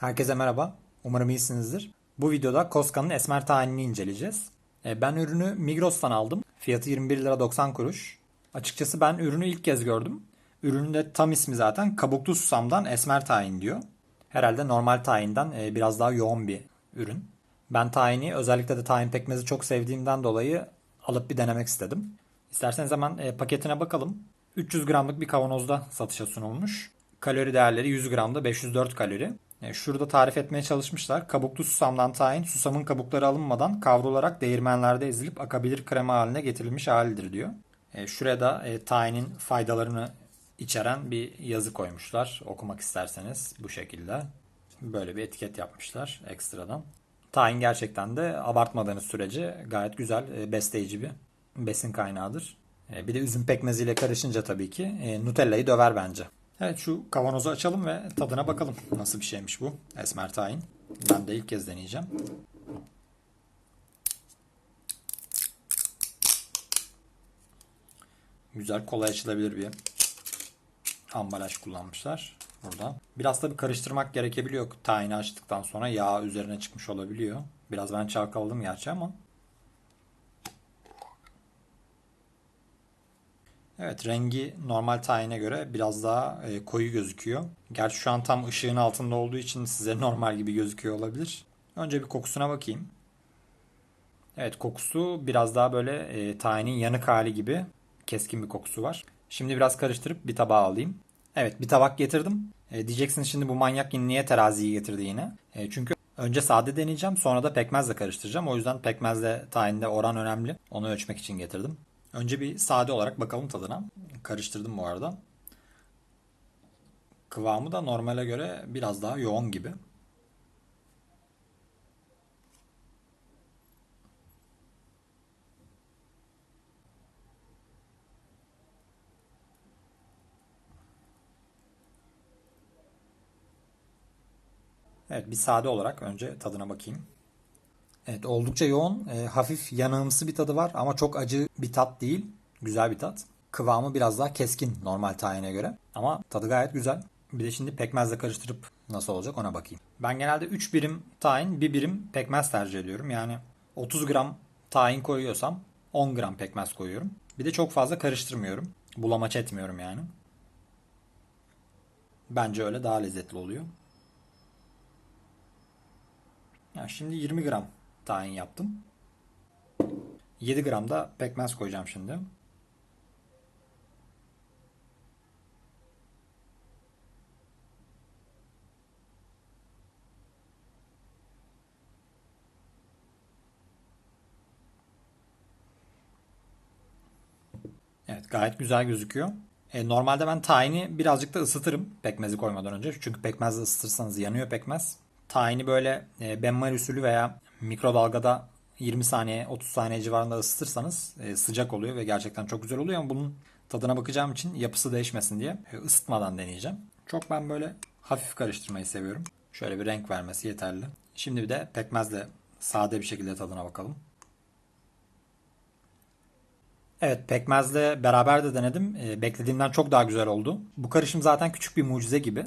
Herkese merhaba. Umarım iyisinizdir. Bu videoda Koska'nın esmer tayinini inceleyeceğiz. E, Ben ürünü Migros'tan aldım. Fiyatı 21 lira 90 kuruş. Açıkçası ben ürünü ilk kez gördüm. Ürünün de tam ismi zaten kabuklu susamdan esmer tayin diyor. Herhalde normal tayinden e, biraz daha yoğun bir ürün. Ben tayini özellikle de tayin pekmezi çok sevdiğimden dolayı alıp bir denemek istedim. İsterseniz hemen e, paketine bakalım. 300 gramlık bir kavanozda satışa sunulmuş. Kalori değerleri 100 gramda 504 kalori. E, Şurada tarif etmeye çalışmışlar. Kabuklu susamdan tayin, susamın kabukları alınmadan kavrularak değirmenlerde ezilip akabilir krema haline getirilmiş halidir diyor. E, Şuraya da e, tayinin faydalarını içeren bir yazı koymuşlar. Okumak isterseniz bu şekilde. Böyle bir etiket yapmışlar ekstradan. Tayin gerçekten de abartmadığınız sürece gayet güzel, besleyici bir besin kaynağıdır. Bir de üzüm pekmeziyle karışınca tabii ki Nutella'yı döver bence. Evet şu kavanozu açalım ve tadına bakalım. Nasıl bir şeymiş bu esmer tayin. Ben de ilk kez deneyeceğim. Güzel kolay açılabilir bir ambalaj kullanmışlar burada. Biraz tabii karıştırmak gerekebiliyor. Tayini açtıktan sonra yağ üzerine çıkmış olabiliyor. Biraz ben çalkaladım gerçi ama. Evet rengi normal tayine göre biraz daha e, koyu gözüküyor. Gerçi şu an tam ışığın altında olduğu için size normal gibi gözüküyor olabilir. Önce bir kokusuna bakayım. Evet kokusu biraz daha böyle e, tayinin yanık hali gibi keskin bir kokusu var. Şimdi biraz karıştırıp bir tabağa alayım. Evet bir tabak getirdim. E, diyeceksiniz şimdi bu manyak niye teraziyi getirdi yine? E, çünkü önce sade deneyeceğim sonra da pekmezle karıştıracağım. O yüzden pekmezle tayinde oran önemli. Onu ölçmek için getirdim. Önce bir sade olarak bakalım tadına. Karıştırdım bu arada. Kıvamı da normale göre biraz daha yoğun gibi. Evet bir sade olarak önce tadına bakayım. Evet oldukça yoğun, e, hafif yanığımsı bir tadı var ama çok acı bir tat değil. Güzel bir tat. Kıvamı biraz daha keskin normal tayine göre. Ama tadı gayet güzel. Bir de şimdi pekmezle karıştırıp nasıl olacak ona bakayım. Ben genelde 3 birim tayin, 1 birim pekmez tercih ediyorum. Yani 30 gram tayin koyuyorsam 10 gram pekmez koyuyorum. Bir de çok fazla karıştırmıyorum. Bulamaç etmiyorum yani. Bence öyle daha lezzetli oluyor. Ya şimdi 20 gram tayin yaptım. 7 gram da pekmez koyacağım şimdi. Evet gayet güzel gözüküyor. E, normalde ben tayini birazcık da ısıtırım pekmezi koymadan önce. Çünkü pekmezle ısıtırsanız yanıyor pekmez. Tayini böyle e, benmari usulü veya mikrodalgada 20 saniye 30 saniye civarında ısıtırsanız e, sıcak oluyor ve gerçekten çok güzel oluyor ama bunun tadına bakacağım için yapısı değişmesin diye e, ısıtmadan deneyeceğim. Çok ben böyle hafif karıştırmayı seviyorum. Şöyle bir renk vermesi yeterli. Şimdi bir de pekmezle sade bir şekilde tadına bakalım. Evet pekmezle beraber de denedim. E, beklediğimden çok daha güzel oldu. Bu karışım zaten küçük bir mucize gibi.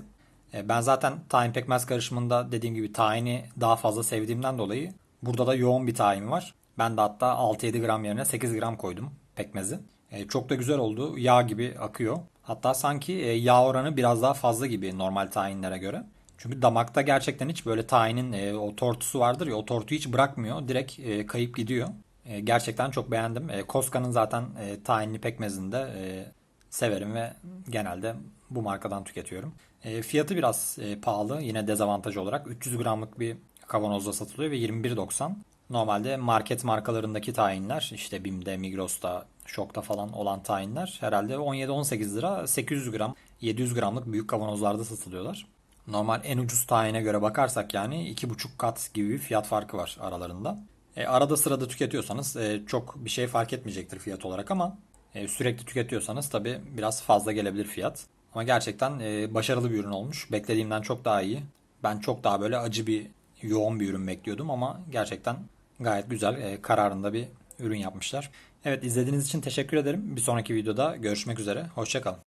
E, ben zaten tahin pekmez karışımında dediğim gibi tahini daha fazla sevdiğimden dolayı burada da yoğun bir tahin var. Ben de hatta 6-7 gram yerine 8 gram koydum pekmezi. E, çok da güzel oldu. Yağ gibi akıyor. Hatta sanki e, yağ oranı biraz daha fazla gibi normal tahinlere göre. Çünkü damakta gerçekten hiç böyle tahinin e, o tortusu vardır ya o tortuyu hiç bırakmıyor. Direkt e, kayıp gidiyor. E, gerçekten çok beğendim. E, Koska'nın zaten e, tahinli pekmezini de e, severim ve genelde bu markadan tüketiyorum. E, fiyatı biraz e, pahalı yine dezavantaj olarak. 300 gramlık bir kavanozda satılıyor ve 21.90. Normalde market markalarındaki tayinler işte BİM'de, Migros'ta, Şok'ta falan olan tayinler herhalde 17-18 lira 800 gram 700 gramlık büyük kavanozlarda satılıyorlar. Normal en ucuz tayine göre bakarsak yani 2,5 kat gibi bir fiyat farkı var aralarında. E, arada sırada tüketiyorsanız e, çok bir şey fark etmeyecektir fiyat olarak ama e, sürekli tüketiyorsanız tabi biraz fazla gelebilir fiyat. Ama gerçekten e, başarılı bir ürün olmuş. Beklediğimden çok daha iyi. Ben çok daha böyle acı bir, yoğun bir ürün bekliyordum ama gerçekten gayet güzel, e, kararında bir ürün yapmışlar. Evet izlediğiniz için teşekkür ederim. Bir sonraki videoda görüşmek üzere. Hoşçakalın.